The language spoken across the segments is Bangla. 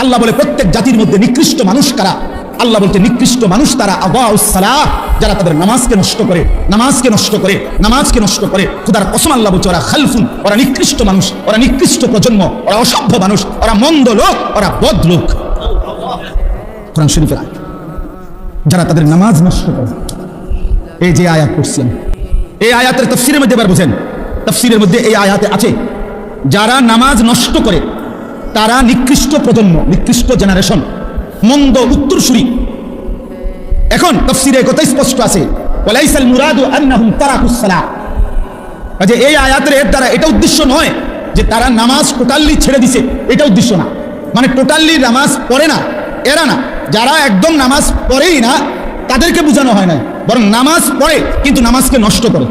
আল্লাহ বলে প্রত্যেক জাতির মধ্যে নিকৃষ্ট মানুষ কারা? আল্লাহ বলতে নিকৃষ্ট মানুষ তারা আবাউসালাহ যারা তাদের নামাজকে নষ্ট করে, নামাজকে নষ্ট করে, নামাজকে নষ্ট করে। খুদার কসম আল্লাহ বলছে, ওরা খালফুন, ওরা নিকৃষ্ট মানুষ, ওরা নিকৃষ্ট প্রজন্ম, ওরা অসভ্য মানুষ, ওরা মন্দ লোক, ওরা বদ লোক। কোরআন শরীফের। যারা তাদের নামাজ নষ্ট করে। এই যে আয়াত করছি আমি, এই আয়াতের তফসিরের মধ্যে এবার বুঝেন। তফসিরের মধ্যে এই আয়াতে আছে, যারা নামাজ নষ্ট করে তারা নিকৃষ্ট প্রজন্ম, নিকৃষ্ট জেনারেশন মন্দ উত্তরসূরি। এখন তফসিরে কথা স্পষ্ট আছে। ওয়ালাইসাল মুরাদু আন্নাহুম তারাকুস সালাহ। কাজে এই আয়াতের এর দ্বারা এটা উদ্দেশ্য নয় যে তারা নামাজ টোটালি ছেড়ে দিছে, এটা উদ্দেশ্য না। মানে টোটালি নামাজ পড়ে না, এরা না। যারা একদম নামাজ পড়েই না, তাদেরকে বোঝানো হয় না বরং নামাজ পড়ে, কিন্তু নামাজকে নষ্ট করে।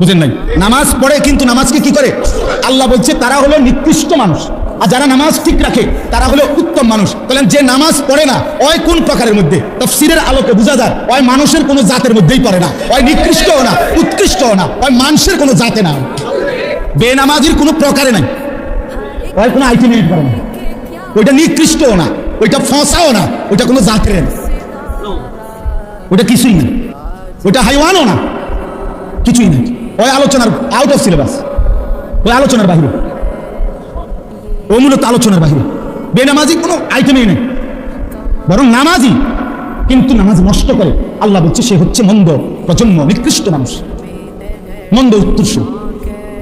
বুঝেন নাই? নামাজ পড়ে কিন্তু নামাজকে কি করে? আল্লাহ বলছে, তারা হলো নিকৃষ্ট মানুষ। আর যারা নামাজ ঠিক রাখে, তারা হলো উত্তম মানুষ। বলেন, যে নামাজ পড়ে না, ওই কোন প্রকারের মধ্যে? তফসিরের আলোকে বোঝা যায়, ওই মানুষের কোনো জাতের মধ্যেই পড়ে না। ওই নিকৃষ্টও না, উৎকৃষ্টও না, ওই মানুষের কোনো জাতে না। বেনামাজির কোনো প্রকারে নাই। ওই কোনো আইটেমেট করে না। ওইটা নিকৃষ্টও না, ওইটা ফসাও না, ওইটা কোনো জাতের না। ওইটা কিছুই না। ওইটা হাইওয়ানও না, কিছুই না। ওই আলোচনার আউট অফ সিলেবাস ওই আলোচনার বাহিরে। ও মূলত আলোচনার বাহিরে। বেনামাজি কোনো আইটেমই নেই। বরং নামাজি। কিন্তু নামাজ নষ্ট করে। আল্লাহ বলছে, সে হচ্ছে মন্দ প্রজন্ম, নিকৃষ্ট মানুষ। মন্দ উত্তর্ষ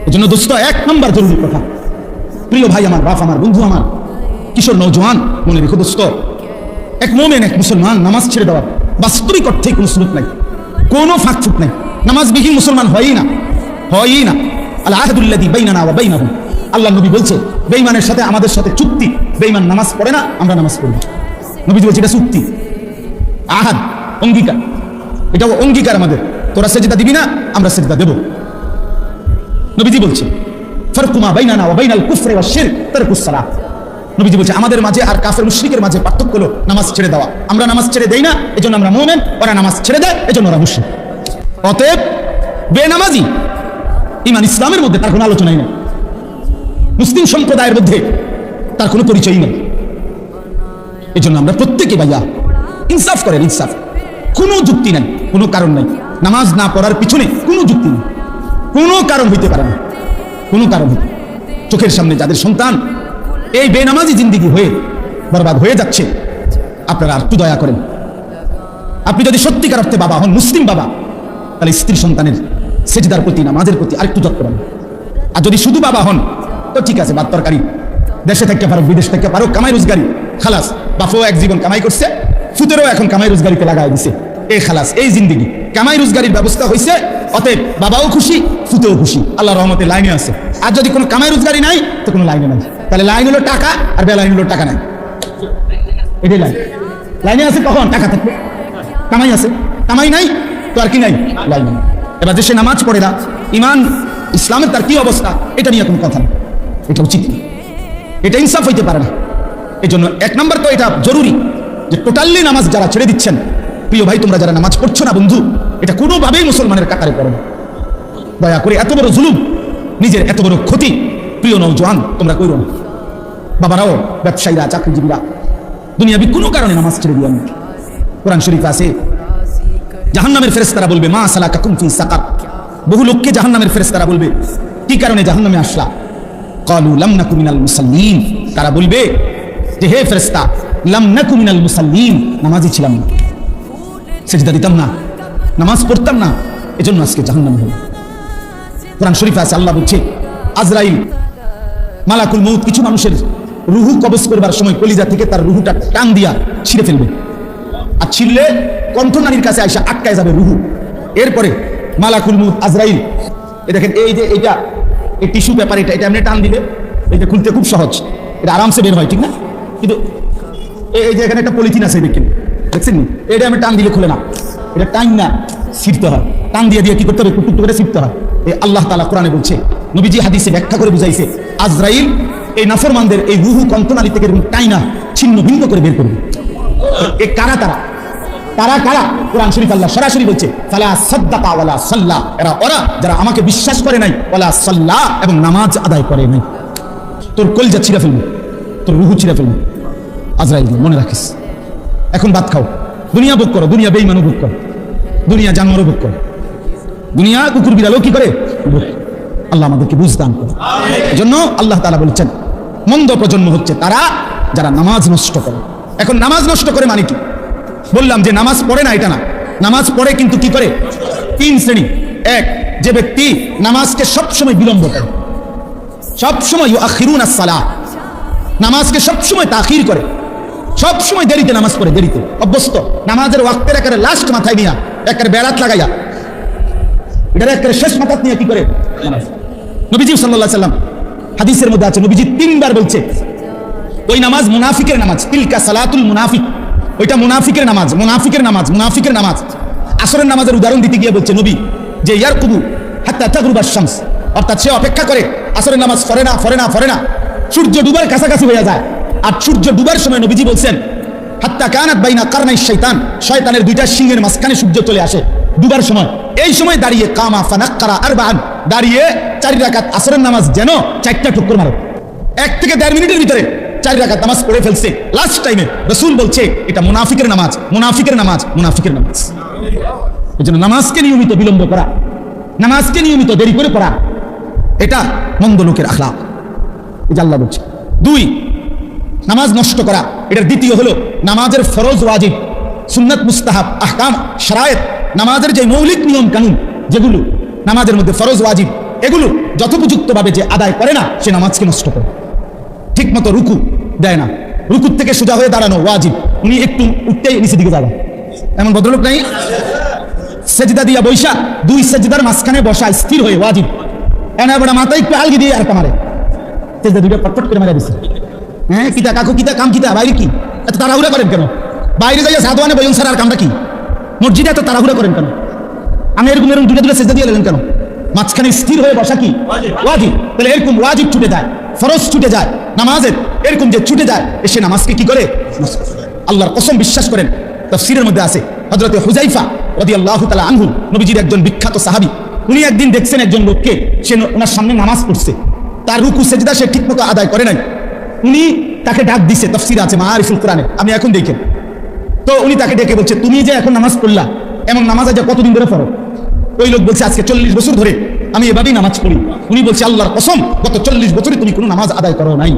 এই জন্য দোস্ত, এক নম্বর জরুরি কথা। প্রিয় ভাই আমার, বাপ আমার, বন্ধু আমার, কিশোর নৌজওয়ান মনে রেখো দোস্ত। এক মোমেন, এক মুসলমান, নামাজ ছেড়ে দেওয়ার বাস্তবিক অর্থে কোনো সুযোগ নাই। কোনো ফাঁক ফুক নাই। নামাজবিহীন মুসলমান হয়ই না। হয়ই না আল্লাহ আহাদুল্লাদি বাইনানা ওয়া বাইনাহুম আল্লাহ নবী বলছে, বেঈমানের সাথে আমাদের সাথে চুক্তি। বেঈমান নামাজ পড়ে না, আমরা নামাজ পড়ব নবী বলছে, এটা চুক্তি। আহাদ, অঙ্গীকার। এটাও অঙ্গীকার আমাদের। তোরা সেজদা দিবি না, আমরা সেজদা দেব। নবীজি বলছে ফারকুমা বাইনানা ওয়া বাইনাল কুফরি ওয়া শিরক নবীজি বলছে, আমাদের মাঝে আর কাফের মুশরিকের মাঝে পার্থক্য হলো নামাজ ছেড়ে দেওয়া। আমরা নামাজ ছেড়ে দেই না, এজন্য আমরা মুমিন, ওরা নামাজ ছেড়ে দেয়, এজন্য ওরা মুশরিক। অতএব বেনামাজি ইমান ইসলামের মধ্যে তার কোনো আলোচনাই নেই। মুসলিম সম্প্রদায়ের মধ্যে তার কোনো পরিচয়ই নেই। এই জন্য আমরা প্রত্যেকে ভাইয়া ইনসাফ করেন, ইনসাফ। কোনো যুক্তি নেই, কোনো কারণ নাই। নামাজ না পড়ার পিছনে কোনো যুক্তি নেই। কোনো কারণ হইতে পারে না। কোনো কারণ হইতে চোখের সামনে যাদের সন্তান, এই বেনামাজি জিন্দিগি হয়ে বরবাদ হয়ে যাচ্ছে, আপনারা আর একটু দয়া করেন। আপনি যদি সত্যিকার অর্থে বাবা হন, মুসলিম বাবা, তাহলে স্ত্রী সন্তানের সেজদার প্রতি, নামাজের প্রতি আরেকটু যত্ন করেন আর যদি শুধু বাবা হন, তো ঠিক আছে, বাদ তরকারি দেশে থাকতে পারো বিদেশ থাকতে পারো কামাই রোজগারি, খালাস, বাপও এক জীবন কামাই করছে, ফুতেরও এখন কামাই রোজগারিতে লাগাই দিছে। এই খালাস, এই জিন্দিগি। কামাই রোজগারির ব্যবস্থা হয়েছে অতএব বাবাও খুশি, ফুতেও খুশি। আল্লাহ রহমতে লাইনে আছে। আর যদি কোনো কামাই রোজগারি নাই, তো কোনো লাইনে নাই। তাহলে লাইন হলো টাকা, আর বেলাইন হলো টাকা নাই। এটাই লাইন। লাইনে আছে কখন? টাকা থাকবে। কামাই আছে। কামাই নাই, তো আর কি নাই? লাইন নাই। এবার যে সে নামাজ পড়ে না, ইমান, ইসলামের তার কি অবস্থা, এটা নিয়ে কোনো কথা এটা উচিত এটা ইনসাফ হইতে পারে না। এই জন্য এক নম্বর তো এটা জরুরি যে টোটালি নামাজ যারা ছেড়ে দিচ্ছেন, প্রিয় ভাই, তোমরা যারা নামাজ পড়ছো না বন্ধু, এটা কোনোভাবেই মুসলমানের কাতারে পড়ে না। দয়া করে এত বড় জুলুম, নিজের এত বড় ক্ষতি, প্রিয় নৌজওয়ান তোমরা কইরো না। বাবারাও, ব্যবসায়ীরা, চাকরিজীবীরা, দুনিয়াবি কোনো কারণে নামাজ ছেড়ে দিও না। কোরআন শরীফ আছে জাহান্নামের ফেরেশতারা বলবে, মা সালাকা কুমফি সাকার। বহু লোককে জাহান্নামের ফেরেশতারা বলবে, কি কারণে জাহান্নামে আসলা? কালু লাম নাকু মিনাল মুসাল্লিন। তারা বলবে, যে হে ফেরেশতা, লাম নাকু মিনাল মুসাল্লিন নামাজি ছিলাম না। সেজদা দিতাম না, নামাজ পড়তাম না, এজন্য আজকে জাহান্নামে হলো কোরআন শরীফে আছে, আল্লাহ বলছে, আজরাইল, মালাকুল মৌত কিছু মানুষের রুহু কবজ করবার সময় কলিজা থেকে তার রুহুটা টান দিয়া ছিঁড়ে ফেলবে। আর ছিঁড়লে কণ্ঠনারীর কাছে আইসা আটকায় যাবে রুহু। এরপরে মালাকুল মৌত আজরাইল এ দেখেন, এই যে এইটা এই টিস্যু পেপার এটা এটা এমনি টান দিলে এটা খুলতে খুব সহজ। এটা আরামসে বের হয়, ঠিক না? কিন্তু এই যে এখানে একটা পলিথিন আছে, দেখেন, দেখছেন? এটা আমি টান দিলে খুলে না। এটা টাইম না, ছিঁড়তে হয়। টান দিয়ে দিয়ে কি করতে হবে? টুকটুক করে ছিঁড়তে হয়। এই আল্লাহ তালা কোরআনে বলছে, নবীজি হাদিসে ব্যাখ্যা করে বুঝাইছে, আজরাইল এই নাফরমানদের এই রুহু কন্তনালী থেকে টাইনা, ছিন্ন, ভিন্ন করে বের করবে। এ কারা তারা? তারা কারা? কোরআন শরীফ আল্লাহ সরাসরি বলছে ফালা সাদ্দাকা ওয়ালা সাল্লা। এরা ওরা যারা আমাকে বিশ্বাস করে নাই ওয়ালা সাল্লা এবং নামাজ আদায় করে নাই। তোর কলজা ছিঁড়ে ফেলবে তোর রুহু ছিঁড়ে ফেলবে। আজরাইল মনে রাখিস। এখন ভাত খাও। দুনিয়া বুক করো দুনিয়া বেইমানও বুক করো। দুনিয়া জানোয়ারও বুক করো। দুনিয়া কুকুর বিড়ালও কি করে? আল্লাহ আমাদেরকে বুঝদান করে। জন্য আল্লাহ তাআলা বলছেন মন্দ প্রজন্ম হচ্ছে তারা যারা নামাজ নষ্ট করে। এখন নামাজ নষ্ট করে মানে কি বললাম যে নামাজ পড়ে না, এটা না। নামাজ পড়ে কিন্তু কি করে? তিন শ্রেণি। এক, যে ব্যক্তি নামাজকে সবসময় বিলম্ব করে। সবসময় আখিরুন সালাহ। নামাজকে সবসময় তাখির করে। সবসময় দেরিতে নামাজ পড়ে, দেরিতে। অভ্যস্ত। নামাজের ওয়াক্তের একেবারে লাস্ট মাথায় নিয়া, একেবারে বেড়াত লাগাইয়া। এটার একেবারে শেষ মাথাত নিয়ে কি করে। নবীজি সাল্লাল্লাহু সাল্লাম হাদিসের মধ্যে আছে, নবীজি তিনবার বলছে ওই নামাজ মুনাফিকের নামাজ। তিলকা সালাতুল মুনাফিক। ওইটা মুনাফিকের নামাজ মুনাফিকের নামাজ মুনাফিকের নামাজ। আসরের নামাজের উদাহরণ দিতে গিয়ে বলছে নবী, যে ইয়ার কুবু হাত্তা তাগরুবা শামস। অর্থাৎ সে অপেক্ষা করে, আসরের নামাজ ফরে না ফরে না ফরে না। সূর্য ডুবার কাছাকাছি হয়ে যায়। আর সূর্য ডুবার সময় নবীজি বলছেন, হাত্তা কানাত বাইনা কারনাই শয়তান শয়তানের দুইটা সিংহের মাঝখানে সূর্য চলে আসে ডুবার সময়। এই সময় দাঁড়িয়ে কামা ফানাক্কারা আরবান দাঁড়িয়ে চারি রাকাত আসরের নামাজ যেন চারটা টুকুর মারো। এক থেকে দেড় মিনিটের ভিতরে চার রাকাত নামাজ পড়ে ফেলছে। লাস্ট টাইমে রসুল বলছে, এটা মুনাফিকের নামাজ মুনাফিকের নামাজ মুনাফিকের নামাজ। এই জন্য নামাজকে নিয়মিত বিলম্ব করা, নামাজকে নিয়মিত দেরি করে পড়া, এটা মন্দ লোকের আখলা যে আল্লাহ বলছে। দুই, নামাজ নষ্ট করা, এটার দ্বিতীয় হলো নামাজের ফরজ ওয়াজিব, সুন্নাত মুস্তাহাব, আহকাম, শারায়েত, নামাজের যে মৌলিক নিয়ম কানুন, যেগুলো নামাজের মধ্যে ফরজ ওয়াজিব, এগুলো যথোপযুক্তভাবে যে আদায় করে না, সে নামাজকে নষ্ট করে। ঠিক মতো রুকু দেয় না। রুকুর থেকে সোজা হয়ে দাঁড়ানো ওয়াজিব। উনি একটু উঠতেই নিচে দিকে যাবেন। এমন ভদ্রলোক নাই? সেজদা দিয়া বৈশা, দুই সেজদার মাঝখানে বসা স্থির হয়ে ওয়াজিব। এনে বড় মাথা একটু আলগি দিয়ে আর কামারে। সেজদা দুইটা পটপট করে মারা দিছে। হ্যাঁ কিতা কাকু, কিতা কাম, কিতা? বাইরে কি? এত তাড়াহুড়া করেন কেন? বাইরে যাইয়া সাধুয়ানে বলুন স্যার আর কামটা কি? মসজিদে এত তাড়াহুড়া করেন কেন? আমি এরকম এরকম দুটো দুটো সেজদা দিয়ে গেলেন কেন? মাঝখানে স্থির হয়ে বসা কি? ওয়াজিব। তাহলে এরকম ওয়াজিব ছুটে যায় ফরজ ছুটে যায় নামাজের এরকম যে ছুটে যায় এসে নামাজকে কি করে? আল্লাহর কসম বিশ্বাস করেন। তফসিরের মধ্যে আছে হজরতে হুজাইফা রদি আল্লাহ তালা আনহু নবীজির একজন বিখ্যাত সাহাবি। উনি একদিন দেখছেন একজন লোককে সে ওনার সামনে নামাজ পড়ছে। তার রুকু সেজদা সে ঠিকমতো আদায় করে নাই। উনি তাকে ডাক দিছে তফসির আছে মারিফুল কোরআনে আমি এখন দেখেন তো উনি তাকে ডেকে বলছে তুমি যে এখন নামাজ পড়লা এমন নামাজ আজ কতদিন ধরে পড়ো ওই লোক বলছে, আজকে চল্লিশ বছর ধরে আমি এভাবেই নামাজ পড়ি। উনি বলছে, আল্লাহর কসম, গত চল্লিশ বছরে তুমি কোনো নামাজ আদায় করো নাই।